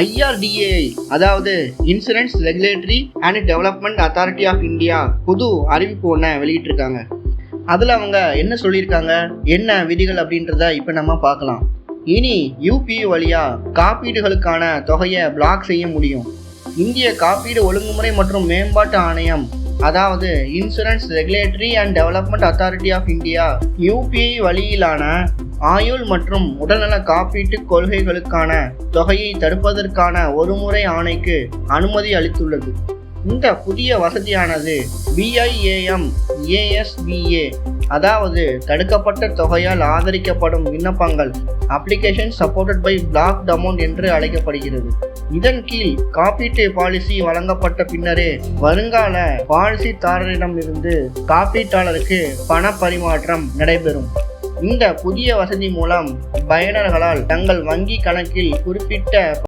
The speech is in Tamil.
ஐஆர்டிஏ அதாவது insurance regulatory and development authority of India புது அறிவிப்பு ஒன்றை வெளியிட்டிருக்காங்க. அதில் அவங்க என்ன சொல்லியிருக்காங்க? என்ன விதிகள் அப்படின்றத இப்போ நம்ம பார்க்கலாம். இனி யூபிஐ வழியாக காப்பீடுகளுக்கான தொகையை பிளாக் செய்ய முடியும். இந்திய காப்பீடு ஒழுங்குமுறை மற்றும் மேம்பாட்டு ஆணையம் அதாவது insurance regulatory and development authority of India UPI வழியிலான ஆயுள் மற்றும் உடல்நல காப்பீட்டு கொள்கைகளுக்கான தொகையை தடுப்பதற்கான ஒருமுறை ஆணைக்கு அனுமதி அளித்துள்ளது. இந்த புதிய வசதியானது பிஐஏஎம் ஏஎஸ்பிஏ அதாவது தடுக்கப்பட்ட தொகையால் ஆதரிக்கப்படும் விண்ணப்பங்கள் application supported by block amount என்று அழைக்கப்படுகிறது. இதன் கீழ் காப்பீட்டு பாலிசி வழங்கப்பட்ட பின்னரே வருங்கால பாலிசிதாரரிடமிருந்து காப்பீட்டாளருக்கு பண பரிமாற்றம் நடைபெறும். இந்த புதிய வசதி மூலம் பயனர்களால் தங்கள் வங்கி கணக்கில் குறிப்பிட்ட